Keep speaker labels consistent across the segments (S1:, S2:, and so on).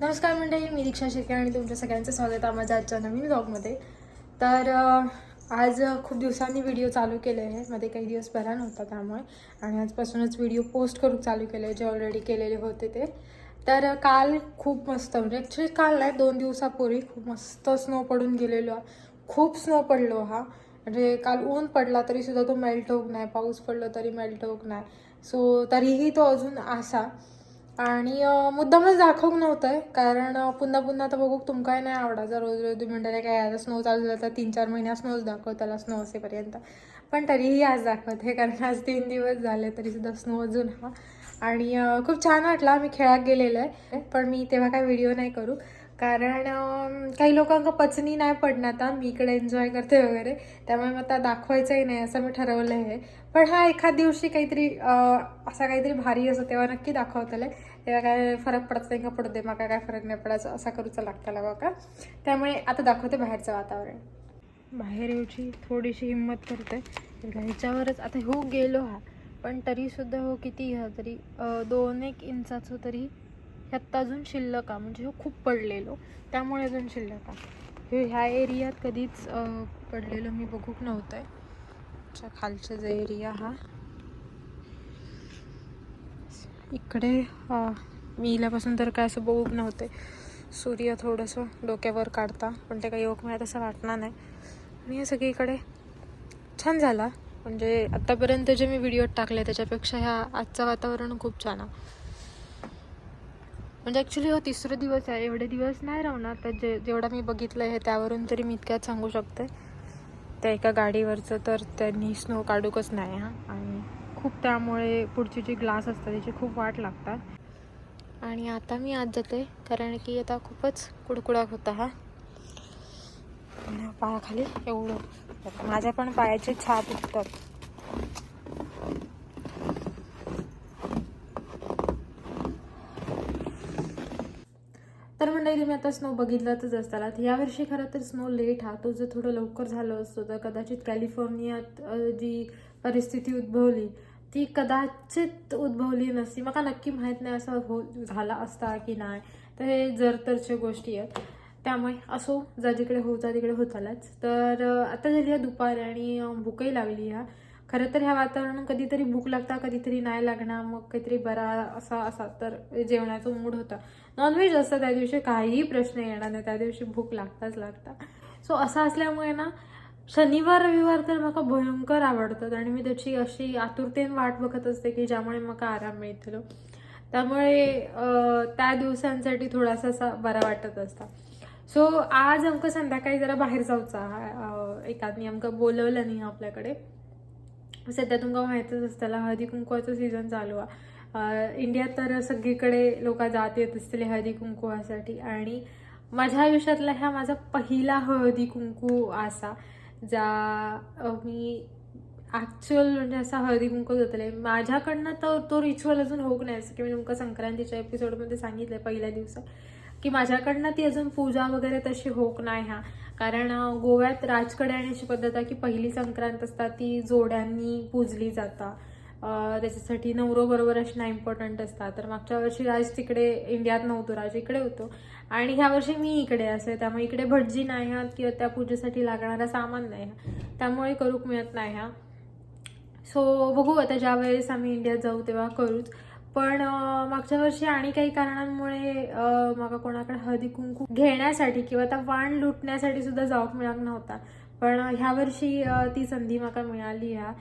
S1: नमस्कार मंडळी मी दीक्षा शेके आणि तुमच्या सगळ्यांचं स्वागत आहे माझ्या आजच्या नवीन ब्लॉगमध्ये तर आज खूप दिवसांनी व्हिडिओ चालू केले आहे. मध्ये काही दिवस बरा नव्हता त्यामुळे. आणि आजपासूनच व्हिडिओ पोस्ट करून चालू केले जे ऑलरेडी केलेले होते ते. तर काल खूप मस्त म्हणजे ॲक्च्युली काल नाही दोन दिवसापूर्वी खूप मस्त स्नो पडून गेलेलो खूप स्नो पडलो हा. म्हणजे काल ऊन पडला तरी सुद्धा तो मेल्ट होत नाही पाऊस पडला तरी मेल्ट होत नाही. सो तरीही तो अजून असा. आणि मुद्दामच दाखवूक नव्हतं कारण पुन्हा पुन्हा आता बघू तुमकाय नाही आवडायचा रोज रोज तुम्ही म्हणताय काय आता स्नो चालू झाला तर तीन चार महिन्या स्नोच दाखव त्याला स्नो असेपर्यंत. पण तरीही आज दाखवते कारण आज तीन दिवस झाले तरी सुद्धा स्नो अजून हा. आणि खूप छान वाटला मी खेळात गेलेलं आहे. पण मी तेव्हा काय व्हिडिओ नाही करू. कारण काही लोकांना पचनी नाही पडणार आता. मी इकडे एन्जॉय करते वगैरे. त्यामुळे मग आता दाखवायचंही नाही असं मी ठरवलं आहे पण हा एखाद दिवशी काहीतरी असा काहीतरी भारी असं तेव्हा नक्की दाखवतलं. तेव्हा काय फरक पडत नाही का? पडू दे मग काय फरक नाही पडायचं? असा करूचा लागतं बघा. का त्यामुळे आता दाखवते बाहेरचं वातावरण. बाहेर येऊची थोडीशी हिंमत करते. ह्याच्यावरच आता हो गेलो हा. पण तरीसुद्धा हो किती हा तरी दोन एक इंचाचं तरी ह्यात अजून शिल्लक आहे. म्हणजे हे खूप पडलेलो. त्यामुळे अजून शिल्लक आहे. हे ह्या एरियात कधीच पडलेलं मी बघूक नव्हतं आहे च्या खालचा जो एरिया हा. इकडे मी इल्यापासून तर काय असं बघूक नव्हते. सूर्य थोडंसं डोक्यावर काढता पण ते काही योग मिळत असं वाटणार नाही. आणि हे सगळीकडे छान झाला. म्हणजे आत्तापर्यंत जे मी व्हिडिओ टाकले त्याच्यापेक्षा ह्या आजचं वातावरण खूप छान आहे. म्हणजे ॲक्च्युली हो तिसरा दिवस आहे. एवढे दिवस नाही राहणार. तर जे जेवढा मी बघितलं आहे त्यावरून तरी मी इतक्यात सांगू शकते. त्या एका गाडीवरचं तर त्यांनी स्नो काढूकच नाही हा. आणि खूप त्यामुळे पुढची जी ग्लास असतात त्याची खूप वाट लागतात. आणि आता मी आत जाते कारण की आता खूपच कुडकुडा होता हा पायाखाली एवढं. माझ्या पण पायाचे छाप उठतात. तर मंडळी तुम्ही आता स्नो बघितलातच असताना यावर्षी खरं तर स्नो लेट हा. तो जर थोडं लवकर झालं असतो तर कदाचित कॅलिफोर्नियात जी परिस्थिती उद्भवली ती कदाचित उद्भवली नसती. मला नक्की माहीत नाही असं हो झाला असता की नाही. तर हे जर तरच्या गोष्टी आहेत. त्यामुळे असो जा जिकडे हो जा तिकडे होतालाच. तर आता झाली आहे दुपार आणि भूकही लागली ह्या खरं तर ह्या वातावरण कधीतरी भूक लागता कधीतरी नाही लागणार मग काहीतरी बरा असा असा तर जेवणाचा मूड होता. नॉनव्हेज असतं त्या दिवशी काहीही प्रश्न येणार नाही. त्या दिवशी भूक लागताच लागता. सो असं असल्यामुळे ना शनिवार रविवार तर मला भयंकर आवडतात. आणि मी त्याची अशी आतुरतेने वाट बघत असते की ज्यामुळे मला आराम मिळतो. त्यामुळे त्या दिवसांसाठी थोडासा असा बरा वाटत असता. सो आज आमका संध्याकाळी जरा बाहेर जाऊचा अं, एकादनी आमकां बोलवलं नाही आपल्याकडे. सध्या तुमका माहितच असताना हळदी कुंकवाचं सीझन चालू आहे. इंडियात तर सगळीकडे लोक जात येत असतील हळदी कुंकवासाठी आणि माझ्या आयुष्यातला ह्या माझा पहिला हळदी कुंकू असा जा मी ॲक्च्युअल म्हणजे असा हळदी कुंकू जातले माझ्याकडनं तर तो रिच्युअल अजून होऊ नाही असं की मी तुमका संक्रांतीच्या एपिसोडमध्ये सांगितलं पहिल्या दिवसात. की माझ्याकडनं ती अजून पूजा वगैरे तशी होक नाही ह्या कारण गोव्यात राजकडे येण्याची पद्धत आहे की पहिली संक्रांत असतात ती जोड्यांनी पूजली जाता. त्याच्यासाठी नवरो बरोबर असणं इम्पॉर्टंट असतात. तर मागच्या वर्षी राज तिकडे इंडियात नव्हतो राज इकडे होतो. आणि ह्या वर्षी मी इकडे असे त्यामुळे इकडे भटजी नाही आहात किंवा त्या पूजेसाठी लागणारा सामान नाही त्यामुळे करूक मिळत नाही ह्या सो बघू आता ज्या वेळेस आम्ही इंडियात जाऊ तेव्हा करूच. पण मागच्या वर्षी आणि काही कारणांमुळे मला माका कोणाकडे हळदी कुंकू घेण्यासाठी किंवा त्या वाण लुटण्यासाठी सुद्धा जाऊक मिळत नव्हता. पण ह्या वर्षी ती संधी माका मिळाली आहे.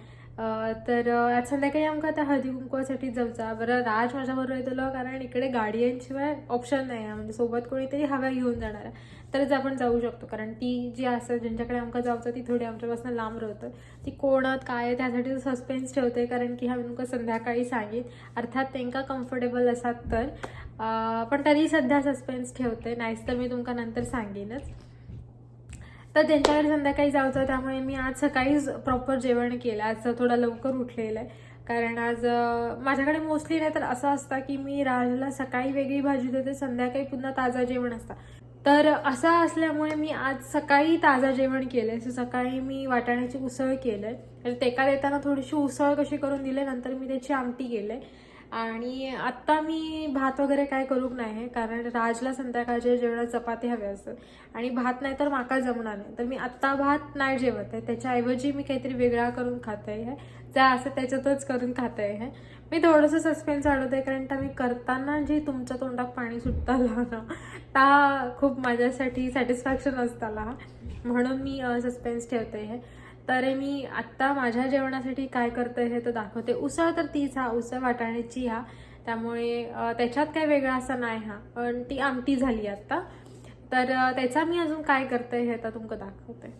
S1: तर आज संध्याकाळी आमकां त्या हळदी कुंकवासाठी जाऊचा. बरं राज माझ्या बरोबर येतलो कारण इकडे गाडयांशिवाय ऑप्शन नाही आहे. म्हणजे सोबत कोणीतरी हव्या घेऊन जाणार आहे. तरच आपण जाऊ शकतो. कारण ती जी असं ज्यांच्याकडे आमकां जाऊचं ती थोडी आमच्यापासून लांब राहतं ती कोणात काय आहे त्यासाठी सस्पेन्स ठेवते कारण की हा तुमका संध्याकाळी सांगेन अर्थात त्यांका कम्फर्टेबल असतात तर. पण तरी सध्या सस्पेन्स ठेवते नाहीच तर मी तुमका नंतर सांगेनच. तर त्यांच्याकडे संध्याकाळी जायचं त्यामुळे मी आज सकाळीच प्रॉपर जेवण केलं. आज थोडा लवकर उठलेलं आहे. कारण आज माझ्याकडे मोस्टली नाही तर असं असतं की मी राजला सकाळी वेगळी भाजी देते संध्याकाळी पुन्हा ताजा जेवण असतं. तर असं असल्यामुळे मी आज सकाळी ताजा जेवण केलंय. सो सकाळी मी वाटाण्याची उसळ केलं आहे तर तेका देताना थोडीशी उसळ कशी करून दिली नंतर मी त्याची आमटी केलंय. आणि आत्ता मी भात वगैरे काय करूक नाही कारण राजला संध्याकाळच्या जेवणात चपाती हवी असतात आणि भात नाही तर माका जमणार नाही. तर मी आत्ता भात नाही जेवत आहे. त्याच्याऐवजी मी काहीतरी वेगळा करून खाते आहे. ज्या असं त्याच्यातच करून खाते आहे. मी थोडंसं सस्पेन्स वाढवत आहे कारण त्या मी करताना जे तुमच्या तोंडात पाणी सुटताला ना ता खूप माझ्यासाठी सॅटिस्फॅक्शन असताला. म्हणून मी सस्पेन्स ठेवते आहे. तर मी आत्ता माझ्या जेवणासाठी काय करते हे तर दाखवते. उसळ तर तीच हा उसळ वाटाण्याची हा त्यामुळे त्याच्यात काय वेगळा असा नाही हा. पण ती आमटी झाली आत्ता. तर त्याचा मी अजून काय करते हे तर तुमकं दाखवते.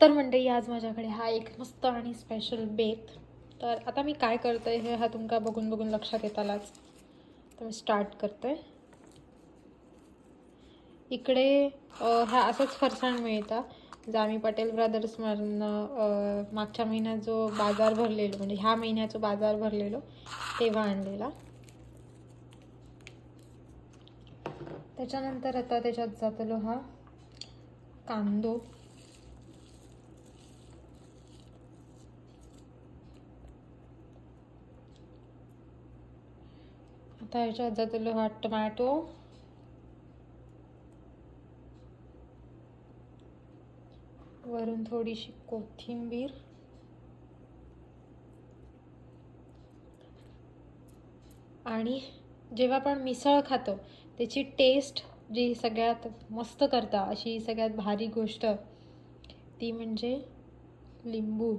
S1: तर मंडळी आज माझ्याकडे हा एक मस्त आणि स्पेशल बेत. तर आता मी काय करते हे हा तुमका बघून बघून लक्षात येतालाच. तर मी स्टार्ट करते. इकडे हा असंच फरसाण मिळतं. जामी आम्ही पटेल ब्रदर्समधनं मागच्या महिन्यात जो बाजार भरलेलो म्हणजे ह्या महिन्याचा बाजार भरलेलो तेव्हा आणलेला. त्याच्यानंतर आता त्याच्यात जातलो हा कांदो. आता ह्याच्यात जातलो हा टोमॅटो. थोडीशी कोथिंबीर. आणि जेव्हा आपण मिसळ खातो त्याची टेस्ट जी सगळ्यात मस्त करता अशी सगळ्यात भारी गोष्ट ती म्हणजे लिंबू.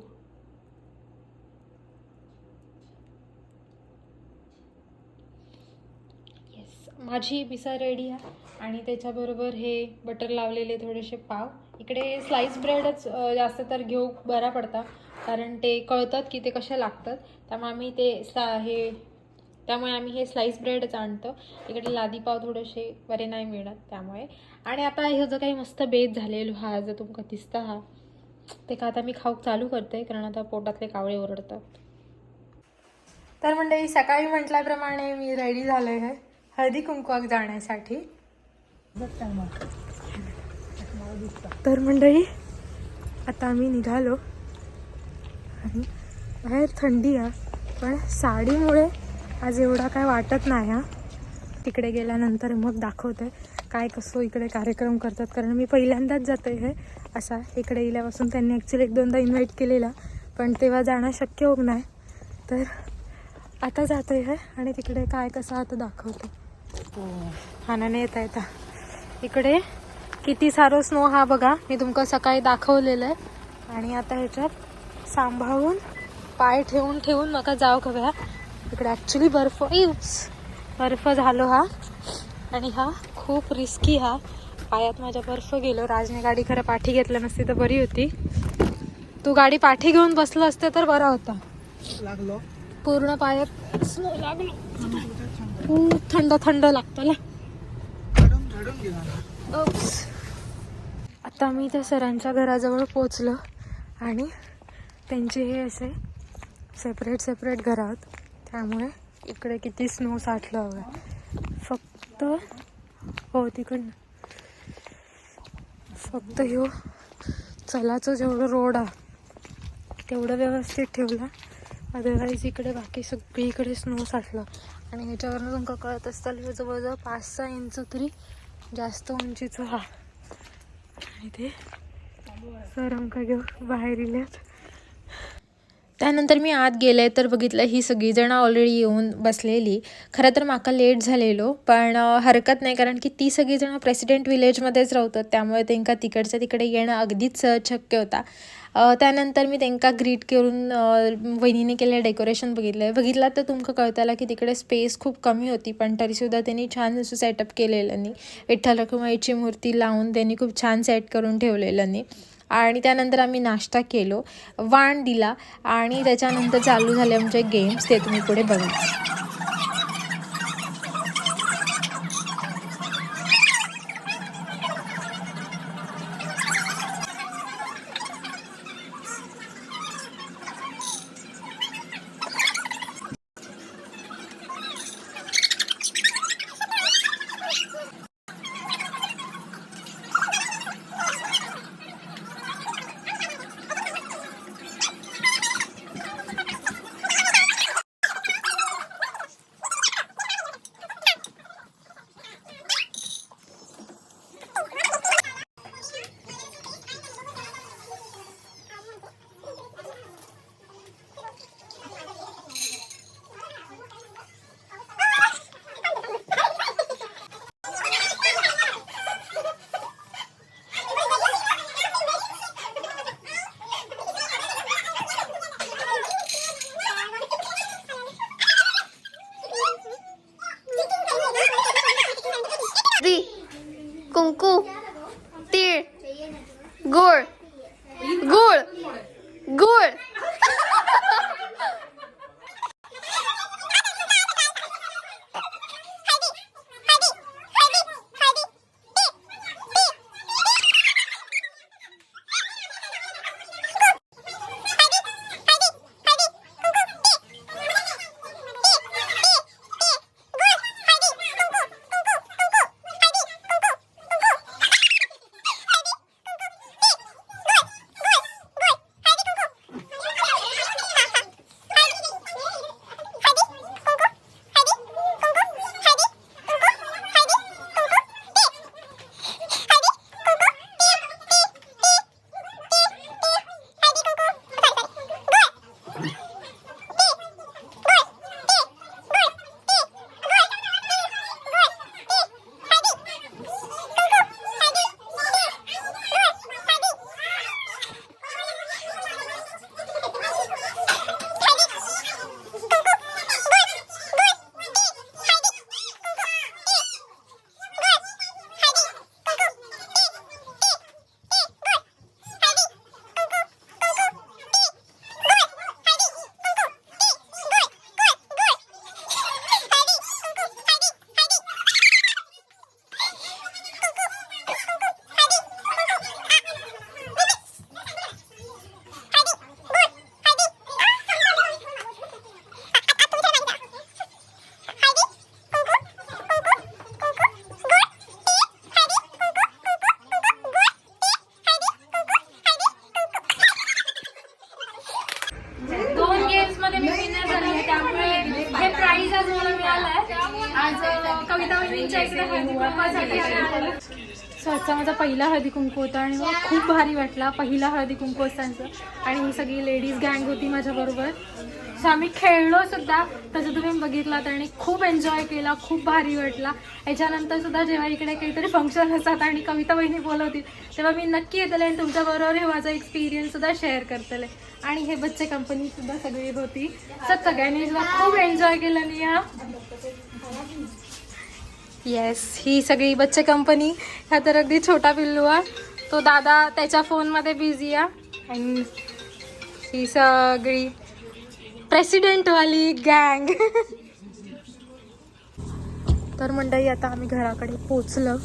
S1: येस माझी मिसळ रेडी आहे. आणि त्याच्याबरोबर हे बटर लावलेले थोडेसे पाव. इकडे स्लाइस ब्रेडच जास्त तर घेऊ बरा पडता. कारण ते कळतात की ते कसे लागतात. त्यामुळे आम्ही ते स्ला हे त्यामुळे आम्ही हे स्लाइस ब्रेडच आणतो. इकडे लादी पाव थोडेसे बरे नाही मिळत त्यामुळे. आणि आता हे जो काही मस्त बेत झालेलो हा जो तुमका दिसता हा ते का आता मी खाऊक चालू करते कारण आता पोटातले कावळे ओरडतात. तर मंडळी सकाळी म्हटल्याप्रमाणे मी रेडी झाले आहे. हळदी कुंकवाक जाण्यासाठी. तर मंडळी आता आम्ही निघालो. आणि बाहेर थंडी आहे पण साडीमुळे आज एवढा काय वाटत नाही हा. तिकडे गेल्यानंतर मग दाखवते काय कसं इकडे कार्यक्रम करतात कारण मी पहिल्यांदाच जाते हे असा इकडे गेल्यापासून त्यांनी ॲक्च्युली एक दोनदा इन्व्हाइट केलेला पण तेव्हा जाणं शक्य होत नाही. तर आता जाते हे आणि तिकडे काय कसं आता दाखवते. हानाने येता येता इकडे किती सारो स्नो हा बघा. मी तुमका सकाळी दाखवलेलं आहे. आणि आता ह्याच्यात सांभाळून पाय ठेवून ठेवून मका जाव खव्या. इकडे ॲक्च्युली बर्फ इव्स बर्फ झालो हा. आणि हा खूप रिस्की हा. पायात माझ्या बर्फ गेलो. राजने गाडी खरं पाठी घेतलं नसती तर बरी होती. तू गाडी पाठी घेऊन बसलं असते तर बरा होता.
S2: लागलो.
S1: पूर्ण पायात स्नो लागलो. खूप थंड थंड लागतं ना. आता मी त्या सरांच्या घराजवळ पोचलो आणि त्यांचे हे असे सेपरेट सेपरेट घर आहोत. त्यामुळे इकडे किती स्नो साठलं हवं फक्त हो तिकडनं. फक्त ह्यो चलाचं जेवढं रोड आहे तेवढं व्यवस्थित ठेवला. अदरवाईज इकडे बाकी सगळीकडे स्नो साठलं. आणि ह्याच्यावरनं तुमका कळत असताल ह्यो जवळजवळ पाच सहा इंच तरी जास्त उंचीच हा. आणि ते सर घेऊन बाहेर येल्यात त्यानंतर मी आत गेले तर बघितलं ही सगळीजणं ऑलरेडी येऊन बसलेली. खरं तर माका लेट झालेलो पण हरकत नाही कारण की ती सगळीजणं प्रेसिडेंट विलेजमध्येच राहतात त्यामुळे त्यांका तिकडच्या तिकडे येणं अगदीच सहज शक्य होता. त्यानंतर मी त्यांका ग्रीट करून वहिनीने केलेलं डेकोरेशन बघितलं बघितलं तर तुमका कळताला की तिकडे स्पेस खूप कमी होती पण तरीसुद्धा त्यांनी छान असं सेटअप केलेलं नाही विठ्ठल रखुमाईची मूर्ती लावून त्यांनी खूप छान सेट करून ठेवलेलं नाही आणि त्यानंतर आम्ही नाश्ता केलो. वाण दिला आणि त्याच्यानंतर चालू झाले आमचे गेम्स ते तुम्ही पुढे बघा.
S3: कुंकू तीळ गुळ गुळ गुळ
S1: पहिला हळदी कुंकू होता आणि मला खूप भारी वाटला पहिला हळदी कुंकू त्यांचं आणि ही सगळी लेडीज गँग होती माझ्याबरोबर सो आम्ही खेळलो सुद्धा. तसं तुम्ही बघितलात आणि खूप एन्जॉय केला खूप भारी वाटला. याच्यानंतर सुद्धा जेव्हा इकडे काहीतरी फंक्शन असतात आणि कविता बहिणी बोलवतील तेव्हा मी नक्की येतले आणि तुमच्याबरोबर हे माझा एक्सपिरियन्स सुद्धा शेअर करतले. आणि हे बच्चे कंपनी सुद्धा सगळी होती. सर सगळ्यांनी सुद्धा खूप एन्जॉय केलं निया. येस ही सगळी बच्चे कंपनी ह्या तर अगदी छोटा पिल्लू आहे तो दादा त्याच्या फोनमध्ये बिझी आहे. अँड ही सगळी प्रेसिडेंटवाली गँग तर मंडळी आता आम्ही घराकडे पोचलो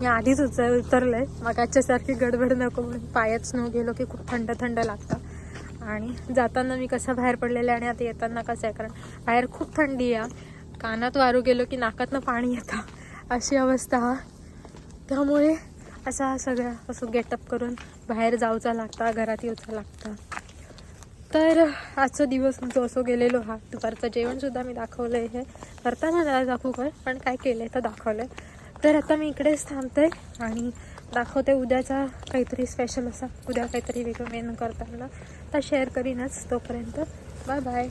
S1: मी आधीच उच मग मगाच्यासारखी गडबड नको म्हणून पायच न गेलो की खूप थंड थंड लागतं. आणि जाताना मी कसं बाहेर पडलेलं आहे आणि आता येताना कसं आहे? कारण बाहेर खूप थंडी आहे. कानात वारू गेलो की नाकातनं पाणी येतं. अशी अवस्था. त्यामुळे असा सगळा असं गेटअप करून बाहेर जाऊचा लागता घरात येऊचा लागतं. तर आजचा दिवस जो असो गेलेलो हा. दुपारचं जेवणसुद्धा मी दाखवलं आहे हे करताना मला दाखवू काय पण काय केलं आहे तर दाखवलं आहे तर आता मी इकडेच थांबते आणि दाखवते उद्याचा काहीतरी स्पेशल असा. उद्या काहीतरी वेगळं मेनू करताना. तर शेअर करीनच तोपर्यंत. Bye bye